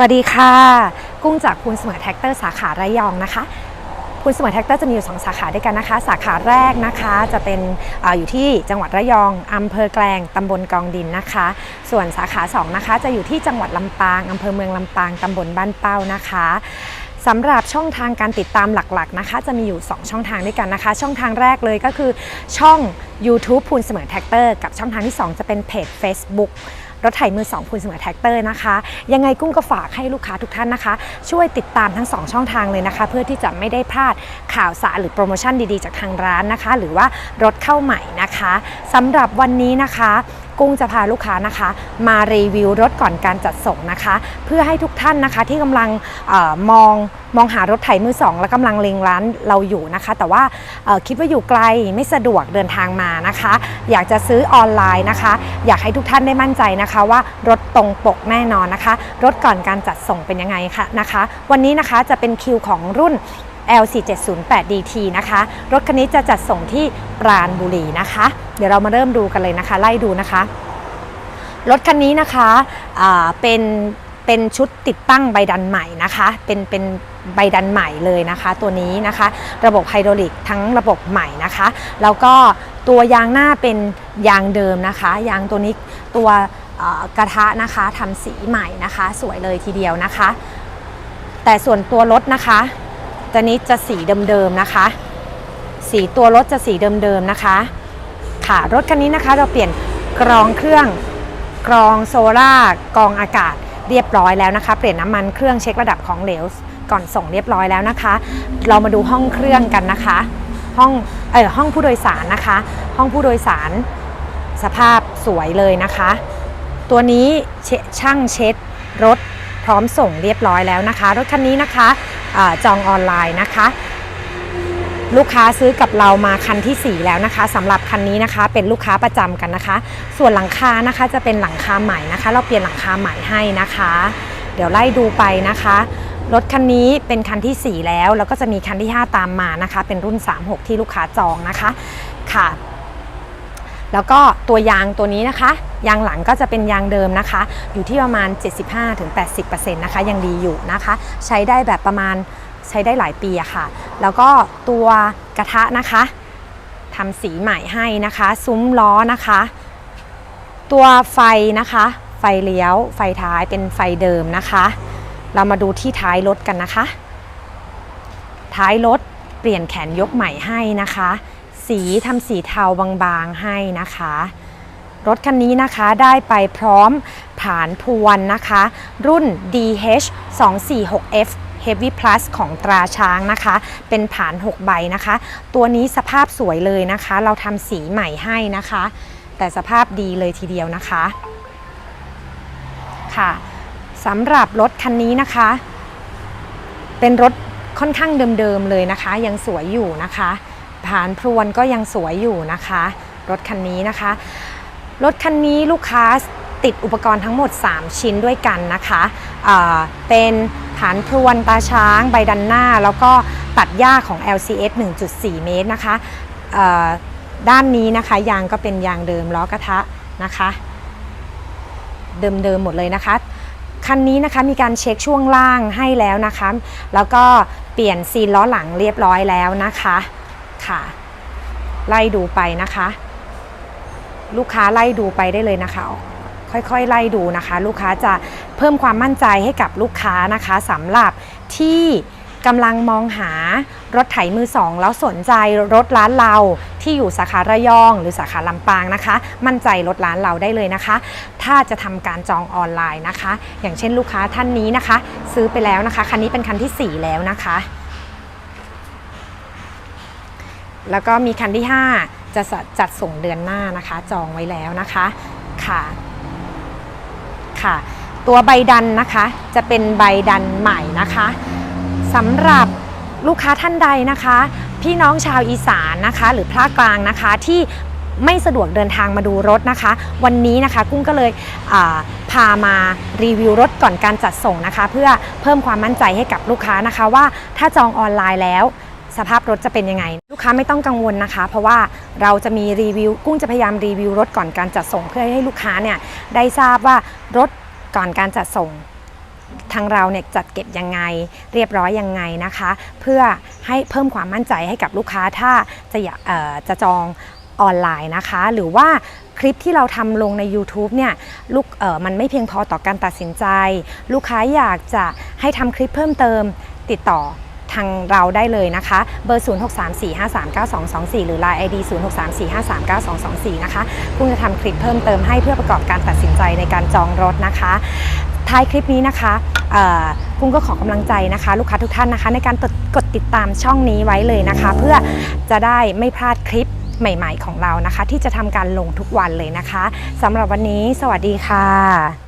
วัสดีค่ะ กุ้งจากคุณเสมอแท็กเตอร์สาขาระยองนะคะคุณเสมอแท็กเตอร์จะมีอยู่ 2 สาขาด้วยกันนะคะ สาขาแรกนะคะจะเป็นออยู่ที่จังหวัดระยองอำเภอแกลงตำบลกองดินนะคะ ส่วนสาขา2นะคะจะอยู่ที่จังหวัดลำปางอำเภอเมืองลำปางตำบลบ้านเป้านะคะ สำหรับช่องทางการติดตามหลักๆนะคะ จะมีอยู่ 2 ช่องทางด้วยกันนะคะ ช่องทางแรกเลยก็คือช่อง YouTube พูนเสมอแท็กเตอร์กับช่องทางที่ 2 จะเป็นเพจ Facebook รถไถมือ2พูนเสมอแท็กเตอร์นะคะ ยังไงกุ้งก็ฝากให้ลูกค้าทุกท่านนะคะ ช่วยติดตามทั้ง 2 ช่องทางเลยนะคะ เพื่อที่จะไม่ได้พลาดข่าวสารหรือโปรโมชั่นดีๆ จากทางร้านนะคะ หรือว่ารถเข้าใหม่นะคะสำหรับวันนี้นะคะ กุ้งจะพาลูกค้านะคะ มารีวิวรถก่อนการจัดส่งนะคะ เพื่อให้ทุกท่านนะคะที่กำลังออมองมองหารถไถมือสองและกำลังเล็งร้านเราอยู่นะคะ แต่ว่าคิดว่าอยู่ไกลไม่สะดวกเดินทางมานะคะ อยากจะซื้อออนไลน์นะคะ อยากให้ทุกท่านได้มั่นใจนะคะว่ารถตรงปกแน่นอนนะคะ รถก่อนการจัดส่งเป็นยังไงคะนะคะ วันนี้นะคะจะเป็นคิวของรุ่น L4708DT นะคะ รถคันนี้จะจัดส่งที่ปราณบุรีนะคะ เดี๋ยวเรามาเริ่มดูกันเลยนะคะ ไล่ดูนะคะ รถคันนี้นะคะเป็นเป็นชุดติดตั้งใบดันใหม่นะคะ เป็นเป็นใบดันใหม่เลยนะคะ ตัวนี้นะคะ ระบบไฮดรอลิกทั้งระบบใหม่นะคะ แล้วก็ตัวยางหน้าเป็นยางเดิมนะคะ ยางตัวนี้ตัวกระทะนะคะทำสีใหม่นะคะ สวยเลยทีเดียวนะคะ แต่ส่วนตัวรถนะคะ ตัวนี้จะสีเดิมๆนะคะ สีตัวรถจะสีเดิมๆนะคะ ค่ะรถคันนี้นะคะเราเปลี่ยนกรองเครื่องกรองโซล่ากรองอากาศเรียบร้อยแล้วนะคะ เปลี่ยนน้ำมันเครื่องเช็คระดับของเหลวก่อนส่งเรียบร้อยแล้วนะคะ เรามาดูห้องเครื่องกันนะคะ ห้องเออห้องผู้โดยสารนะคะ ห้องผู้โดยสารสภาพสวยเลยนะคะ ตัวนี้เชช่างเช็ดรถพร้อมส่งเรียบร้อยแล้วนะคะ รถคันนี้นะคะ จองออนไลน์นะคะ ลูกค้าซื้อกับเรามาคันทีสี่ 4 แล้วนะคะสำหรับคันนี้นะคะเป็นลูกค้าประจำกันนะคะ ส่วนหลังคานะคะจะเป็นหลังคาใหม่นะคะ เราเปลี่ยนหลังคาใหม่ให้นะคะ เดี๋ยวไล่ดูไปนะคะรถคันนี้เป็นคันที่ 4 แล้ว แล้วก็จะมีคันที่ 5 ตามมานะคะ เป็นรุ่น 36 ที่ลูกค้าจองนะคะ ค่ะ แล้วก็ตัวยางตัวนี้นะคะ ยางหลังก็จะเป็นยางเดิมนะคะ อยู่ที่ประมาณ 75-80%นะคะยังดีอยู่นะคะ ใช้ได้แบบประมาณใช้ได้หลายปีอะค่ะ แล้วก็ตัวกระทะนะคะทำสีใหม่ให้นะคะ ซุ้มล้อนะคะ ตัวไฟนะคะ ไฟเลี้ยว ไฟท้ายเป็นไฟเดิมนะคะ เรามาดูที่ท้ายรถกันนะคะ ท้ายรถเปลี่ยนแขนยกใหม่ให้นะคะ สีทำสีเทาบางๆให้นะคะ รถคันนี้นะคะได้ไปพร้อมผานพวนนะคะ รุ่น DH 2 4 6 F Heavy Plus ของตราช้างนะคะ เป็นผาน 6 ใบนะคะ ตัวนี้สภาพสวยเลยนะคะ เราทำสีใหม่ให้นะคะ แต่สภาพดีเลยทีเดียวนะคะค่ะสำหรับรถคันนี้นะคะ เป็นรถค่อนข้างเดิมๆเลยนะคะ ยังสวยอยู่นะคะ ผานพรวนก็ยังสวยอยู่นะคะ รถคันนี้นะคะ รถคันนี้ลูกค้าติดอุปกรณ์ทั้งหมด 3 ชิ้นด้วยกันนะคะเเป็นฐานพรวนตาช้าง ใบดันหน้า แล้วก็ตัดหญ้าของ LCS 1.4 เมตรนะคะด้านนี้นะคะยางก็เป็นยางเดิมล้อกระทะนะคะ เดิมๆหมดเลยนะคะคันนี้นะคะมีการเช็คช่วงล่างให้แล้วนะคะ แล้วก็เปลี่ยนซีนล้อหลังเรียบร้อยแล้วนะคะ ค่ะ ไล่ดูไปนะคะ ลูกค้าไล่ดูไปได้เลยนะคะ ค่อยๆ ไล่ดูนะคะ ลูกค้าจะเพิ่มความมั่นใจให้กับลูกค้านะคะสำหรับที่กำลังมองหารถไถมือสองแล้วสนใจรถร้านเราที่อยู่สาขาระยอง หรือสาขาลำปางนะคะ มั่นใจรถร้านเราได้เลยนะคะ ถ้าจะทำการจองออนไลน์นะคะ อย่างเช่นลูกค้าท่านนี้นะคะ ซื้อไปแล้วนะคะ คันนี้เป็นคันที่ 4 แล้วนะคะ แล้วก็มีคันที่ 5 จะจัดส่งเดือนหน้านะคะ จองไว้แล้วนะคะค่ะค่ะ ตัวใบดันนะคะจะเป็นใบดันใหม่นะคะสำหรับลูกค้าท่านใดนะคะ พี่น้องชาวอีสานนะคะ หรือภาคกลางนะคะที่ไม่สะดวกเดินทางมาดูรถนะคะ วันนี้นะคะกุ้งก็เลยพามารีวิวรถก่อนการจัดส่งนะคะ เพื่อเพิ่มความมั่นใจให้กับลูกค้านะคะว่าถ้าจองออนไลน์แล้ว สภาพรถจะเป็นยังไง ลูกค้าไม่ต้องกังวลนะคะ เพราะว่าเราจะมีรีวิว กุ้งจะพยายามรีวิวรถก่อนการจัดส่งเพื่อให้ลูกค้าเนี่ยได้ทราบว่ารถก่อนการจัดส่งทางเราเนี่ยจัดเก็บยังไง เรียบร้อยยังไงนะคะ เพื่อให้เพิ่มความมั่นใจให้กับลูกค้าถ้าจะอยากจะจองออนไลน์นะคะ หรือว่าคลิปที่เราทำลงใน YouTube เนี่ยลูกเออมันไม่เพียงพอต่อการตัดสินใจ ลูกค้าอยากจะให้ทำคลิปเพิ่มเติมติดต่อ ทางเราได้เลยนะคะ เบอร์ 0634539224 หรือ Line ID 0634539224 นะคะกุ้งจะทำคลิปเพิ่มเติมให้เพื่อประกอบการตัดสินใจในการจองรถนะคะ ท้ายคลิปนี้นะคะเอ่อกุ้งก็ขอกำลังใจนะคะ ลูกค้าทุกท่านนะคะ ในการกดกดติดตามช่องนี้ไว้เลยนะคะ เพื่อจะได้ไม่พลาดคลิปใหม่ ๆ ของเรานะคะ ที่จะทำการลงทุกวันเลยนะคะสำหรับวันนี้ สวัสดีค่ะ